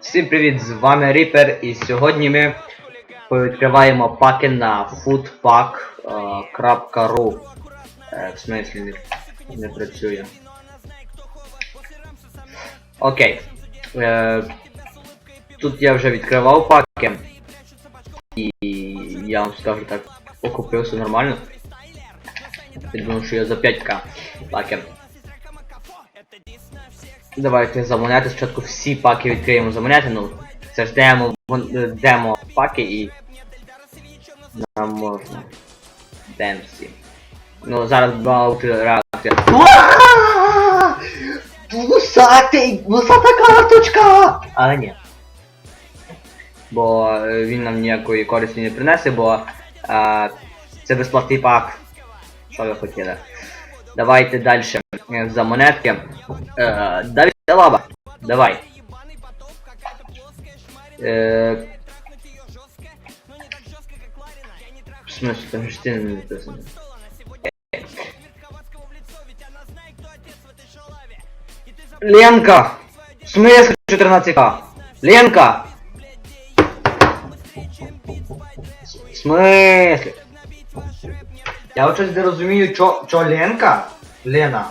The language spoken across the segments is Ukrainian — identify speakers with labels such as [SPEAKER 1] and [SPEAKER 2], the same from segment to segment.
[SPEAKER 1] Всім привіт, з вами Ріпер, і сьогодні ми відкриваємо паки на foodpack.ru е, В смислі не, працює. Окей. Е, тут я вже відкривав паки. І я вам скажу так, окупився нормально. Я думаю, що я за 5к паки. Давайте за монети спочатку всі паки відкриємо за монети, ну це ж демо, е, демо паки і нам можна. Дем всі. Ну зараз баут реакція. Вусатий! Вусата карточка! Але ні. Бо е, він нам ніякої користі не принесе, бо е, це безплатний пак. Що ви хотіли? Давайте далі за монетки. Е, далі лаба. Давай. Е, в смысле, там ж ти не написано. Ленка! В смысле 14к? Ленка! В смысле? Я от щось не розумію, чо, чо Ленка? Лена.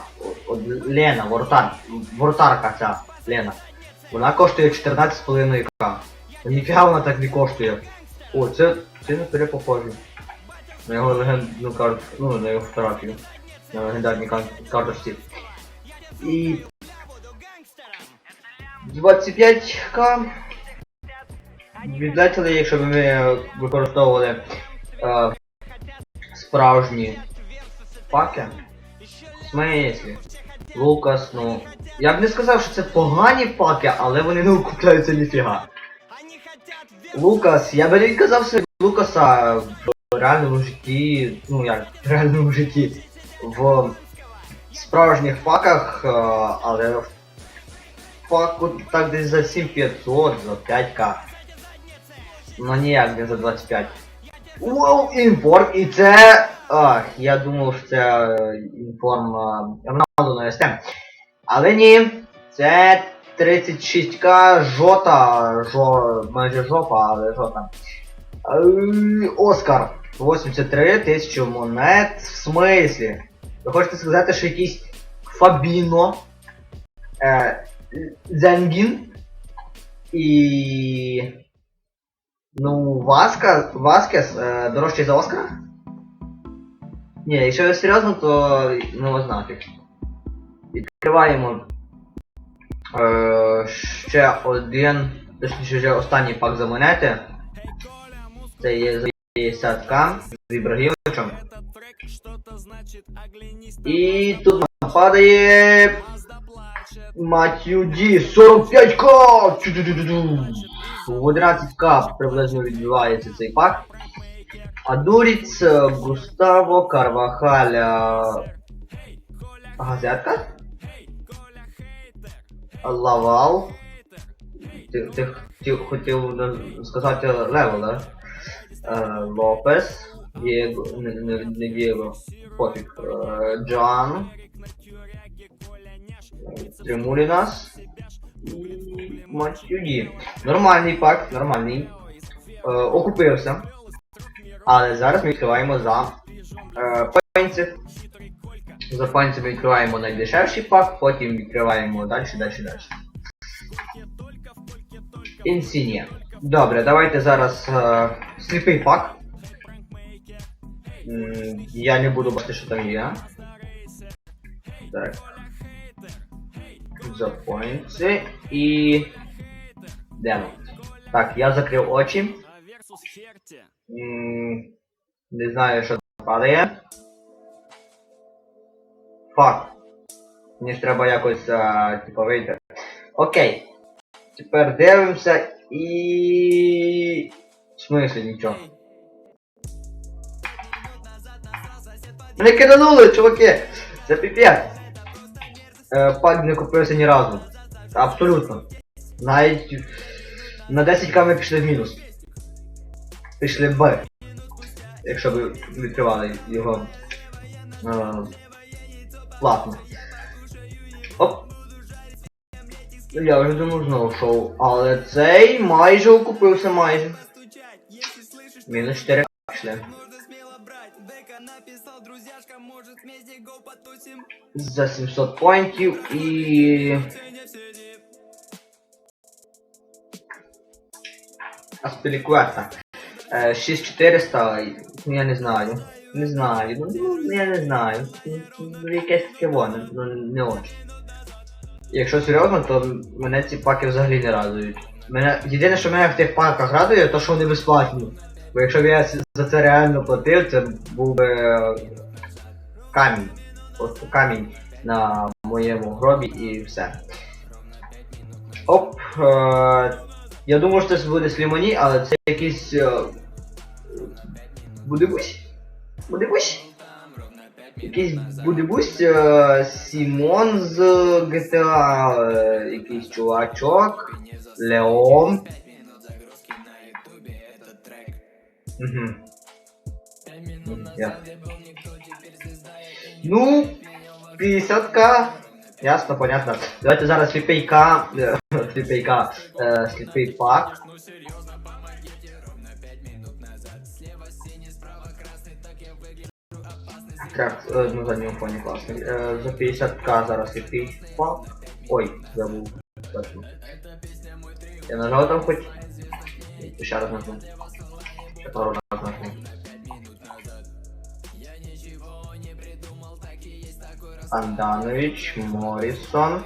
[SPEAKER 1] Лена, воротар. Воротарка ця. Лена. Вона коштує 14,5к. Ніфіга вона так не коштує. О, це, це не перепохоже. На його легендну карту, ну, на його фотографію. На легендарній кар- карточці. І... 25к. Відлетіли, якщо б ми використовували е, справжні паки. В смислі? Лукас, ну. Я б не сказав, що це погані паки, але вони не окупляються ніфіга. Лукас, я би не що Лукаса в реальному житті, ну як, в реальному житті, в справжніх паках, е, але в паку так десь за 7500, за 5к. Ну ніяк не за 25. Вау, інформ, і це. Ах, я думав, що це е, інформ е, Роналду на СТ. Але ні, це 36к жота, жо, майже жопа, але жота. Е, Оскар. 83 тисячі монет. В смислі? Ви хочете сказати, що якийсь Фабіно, е, Зенгін і... Ну, Васка, Васкес е, дорожчий за Оскара? Ні, якщо серйозно, то ну вас нафіг. Відкриваємо е, ще один, точніше вже останній пак за монети. Це є за 50к з Ібрагімовичем. І тут нам падає Матью Ді 45к! Чу-ду-ду-ду-ду. 11к приблизно відбивається цей пак. Е, Густаво, Карвахаля. Газетка? Лавал. Ти, ти, ти хотів сказати левел, да? Е, Лопес. Дієго, не, не, не Дієго, пофіг. Е, Джан. Тримулінас. Матюді. Нормальний пак, нормальний. Е, окупився. Але зараз ми відкриваємо за е, панців. За панців відкриваємо найдешевший пак, потім відкриваємо далі, далі, далі. Інсінія. Добре, давайте зараз е, сліпий пак. Я не буду бачити, що там є. Так. За панці і... Демо. Так, я закрив очі. Не знаю, що там падає. Фак. Мені ж треба якось, а, типу, вийти. Окей. Тепер дивимося і... В смислі нічого. Мене киданули, чуваки! Це піпець. Е, пак не купився ні разу. Абсолютно. Навіть на 10к ми пішли в мінус. Пішли в Якщо ви відкривали його е, платно. Оп. Я вже думав знову шоу, але цей майже окупився майже. Мінус 4 пішли. За 700 поінтів і... Аспіліквета. Е, 6400, ну я не знаю. Не знаю, ну, ну я не знаю. Ну, Якесь таке воно, ну не очень. Якщо серйозно, то мене ці паки взагалі не радують. Мене, єдине, що мене в тих паках радує, то що вони безплатні. Бо якщо б я за це реально платив, це був би е, камінь. Просто камінь на моєму гробі і все. Оп. Е, я думав, що це буде слімоні, але це якийсь. Е, Будебусь? Будебусь? Якийсь Будебусь е, Сімон з GTA, е, якийсь чувачок, Леон. Угу. Я. Ну, 50к. Ясно, понятно. Давайте зараз сліпейка, е, Сліпейка, е, сліпий пак. Так, е, на задньому фоні класний. Е, за 50к зараз сліпий пак. Ой, забув. Я нажав там хоч. Ще раз нажму. Ще пару раз нажму. Анданович, Моррисон.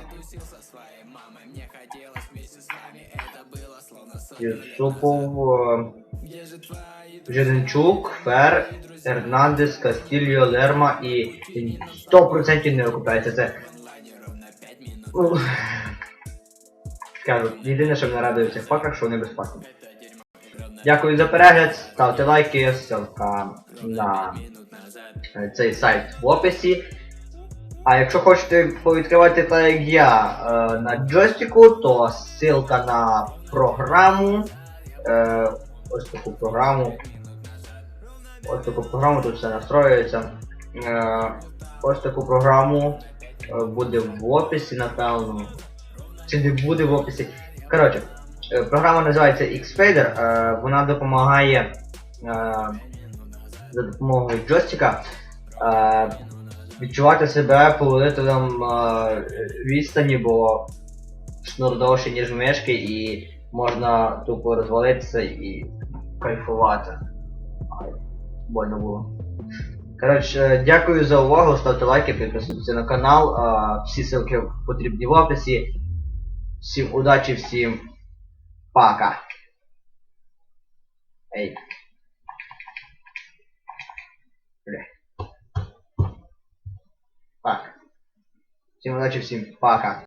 [SPEAKER 1] Юсупов, е, Жиренчук, Фер, Ернандес, Кастільо, Лерма і 100% не окупається це. Ну, Кажу, єдине, що мене радує в цих паках, що вони безплатні. Дякую за перегляд, ставте лайки, ссылка на е, цей сайт в описі. А якщо хочете повідкривати так як я е, на джойстику, то ссылка на програму. Е, ось таку програму. Ось таку програму, тут все настроюється. Е, ось таку програму е, буде в описі, напевно. Чи не буде в описі. Коротше, е, програма називається Xfader, е, вона допомагає е, за допомогою джойстика е, відчувати себе повелителем е, відстані, бо шнур довший, ніж мишки, і можна тупо розвалитися і кайфувати. Ай, больно було. Коротше, е, дякую за увагу, ставте лайки, підписуйтесь на канал. Всі ссылки потрібні в описі. Всім удачі, всім пока. Ей. Бля. Так. Всім удачі, всім пока.